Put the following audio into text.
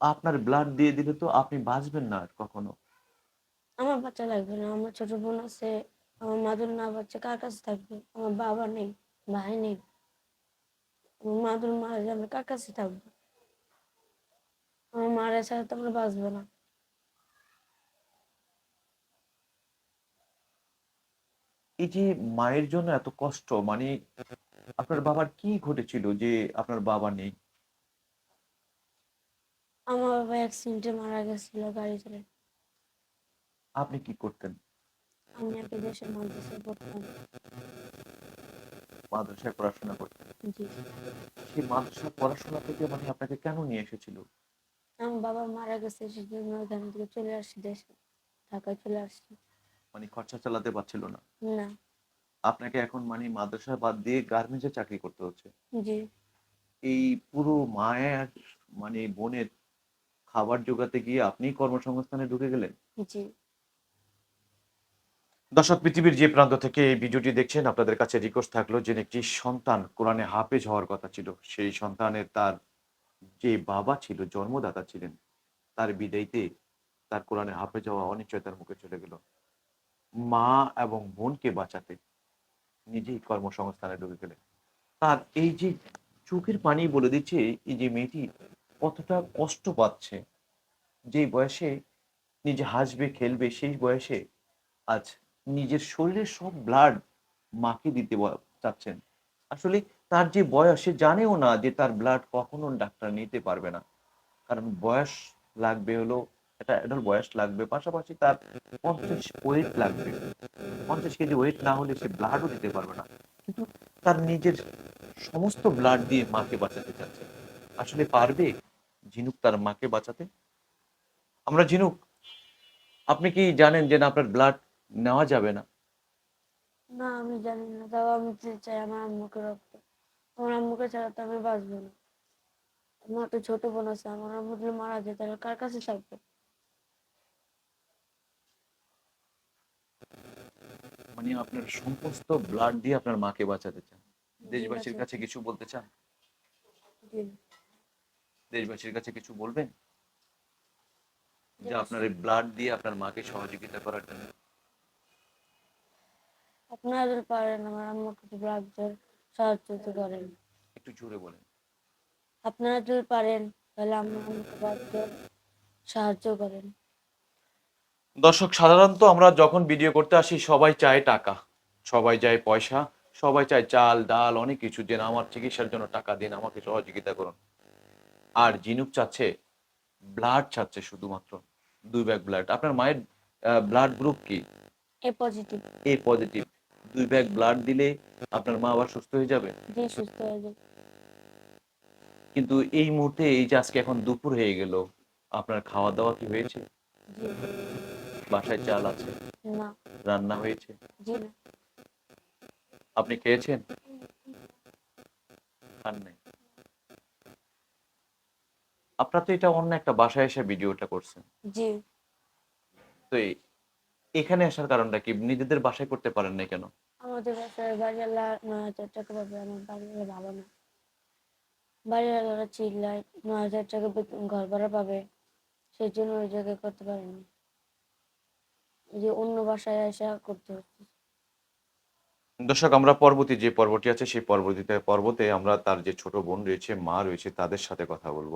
আপনার ব্লাড দিয়ে দিলে তো আপনি বাঁচবেন না আর কখনো। আমার বাচ্চা লাগবে না। আমার ছোট বোন আছে। আমার মাদুর না বাচ্চা কার কাছে থাকবে? আমার বাবা নেই, ভাই নেই। আমার মাদুর মারা গেলে কার কাছে থাকবে আমার মারা ছাড়া তো আমরা বাঁচবো না। এই যে মায়ের জন্য এত কষ্ট মানে আপনার বাবার কি ঘটেছিল যে আপনার বাবা নেই? আমার বাবা অ্যাক্সিডেন্টে মারা গেছিল গাড়ি চালায়। আপনি কি করতেন? আমি একটা দেশের মাদ্রাসায় পড়তাম। মাদ্রাসায় পড়াশোনা করতেন। জি। সেই মাদ্রাসার পড়াশোনা থেকে মানে আপনাকে কেন নিয়ে এসেছিল? আমার বাবা মারা গেছে সেজন্য ওখান থেকে চলে আসছি দেশে। ঢাকায় চলে আসছি। মানে খরচা চালাতে পারছিল না। না। আপনাকে এখন মানে মাদ্রাসা বাদ দিয়ে গার্মেন্টসে চাকরি করতে হচ্ছে। জি। এই পুরো মায়ের মানে বোনের খাবার জোগাতে গিয়ে আপনিই কর্মসংস্থানে ঢুকে গেলেন? জি। দর্শক পৃথিবীর যে প্রান্ত থেকে এই ভিডিওটি দেখছেন আপনাদের কাছে রিকোয়েস্ট থাকল যে একটি সন্তান কোরআনে হাফেজ হওয়ার কথা ছিল সেই সন্তানের তার যে বাবা ছিল জন্মদাতা ছিলেন তার বিদায়তে তার কোরআনে হাফেজ হওয়া অনিশ্চয়তার মুখে চলে গেল মা এবং বোনকে বাঁচাতে নিজেই কর্মসংস্থানে ঢুকে গেলেন তার এই যে চোখের পানি বলে দিচ্ছে এই যে মেয়েটি কতটা কষ্ট পাচ্ছে। যে বয়সে নিজে হাসবে, খেলবে, সেই বয়সে আজ নিজের শরীরের সব ব্লাড মাকে দিতে চাচ্ছেন। আসলে তার যে বয়স, সে জানেও না যে তার ব্লাড কখনো ডাক্তার নিতে পারবে না। কারণ বয়স লাগবে হলো এটা এটার বয়স লাগবে, পাশাপাশি তার পঞ্চাশ ওয়েট লাগবে। পঞ্চাশ কেজি ওয়েট না হলে সে ব্লাডও দিতে পারবে না। কিন্তু তার নিজের সমস্ত ব্লাড দিয়ে মাকে বাঁচাতে চাচ্ছে। আসলে পারবে? ঝিনুক তার মাকে বাঁচাতে আমরা ঝিনুক আপনি কি জানেন যে না আপনার ব্লাড নেওয়া যাবে না না আমি জানি না। তাও আমি চাই আমার আম্মুকে রক্ত। আমার আম্মুকে ছাড়া তো আমি বাঁচবো না। আমার একটা ছোট বোন আছে। আমার আম্মু যদি মারা যায় তাহলে কার কাছে থাকবে? মানে আপনার সমস্ত ব্লাড দিয়ে আপনার মাকে বাঁচাতে চান দেশবাসীর কাছে কিছু বলতে চান জি। দেশবাসীর কাছে কিছু বলবেন? যে আপনার এই ব্লাড দিয়ে আপনার মাকে সহযোগিতা করার জন্য। আপনারা যদি পারেন আমার আম্মুকে একটু ব্লাড দিয়ে সাহায্য করেন। একটু জোরে বলেন। আপনারা যদি পারেন তাহলে আমার আম্মুকে সাহায্য করেন। দর্শক সাধারণত আমরা যখন ভিডিও করতে আসি সবাই চায় টাকা। সবাই চায় পয়সা সবাই চায় চাল ডাল অনেক কিছু। যে না, আমার চিকিৎসার জন্য টাকা দিন আমাকে সহযোগিতা করুন। আর জিনুক চাচ্ছে ব্লাড চাচ্ছে শুধুমাত্র দুই ব্যাগ ব্লাড। আপনার মায়ের ব্লাড গ্রুপ কি? A positive. A positive. দুই ব্যাগ ব্লাড দিলে আপনার মা আবার সুস্থ হয়ে যাবে? জি সুস্থ হয়ে যাবে। কিন্তু এই মুহূর্তে এই যে আজকে এখন দুপুর হয়ে গেল আপনার খাওয়া দাওয়া কি হয়েছে? বাসায় চাল আছে? না। রান্না হয়েছে? জি না। আপনি খেয়েছেন? খান নাই আপনার তো এটা অন্য একটা বাসায় এসে ভিডিওটা করছেন। জি। তো এখানে আসার কারণটা কি? নিজেদের বাসায় করতে পারেন না কেন? আমাদের বাসায় বাড়িওয়ালা নয় হাজার টাকা পাবে আমার বাড়িওয়ালা ভালো না। বাড়িওয়ালারা চিল্লায় নয় হাজার টাকা ঘর ভাড়া পাবে সেই জন্য ওই জায়গায় করতে পারেনি যে অন্য বাসায় এসে করতে হচ্ছে। দর্শক আমরা পরবর্তী যে পর্বটি আছে সেই পরবর্তীতে পর্বতে আমরা তার যে ছোট বোন রয়েছে মা রয়েছে তাদের সাথে কথা বলব।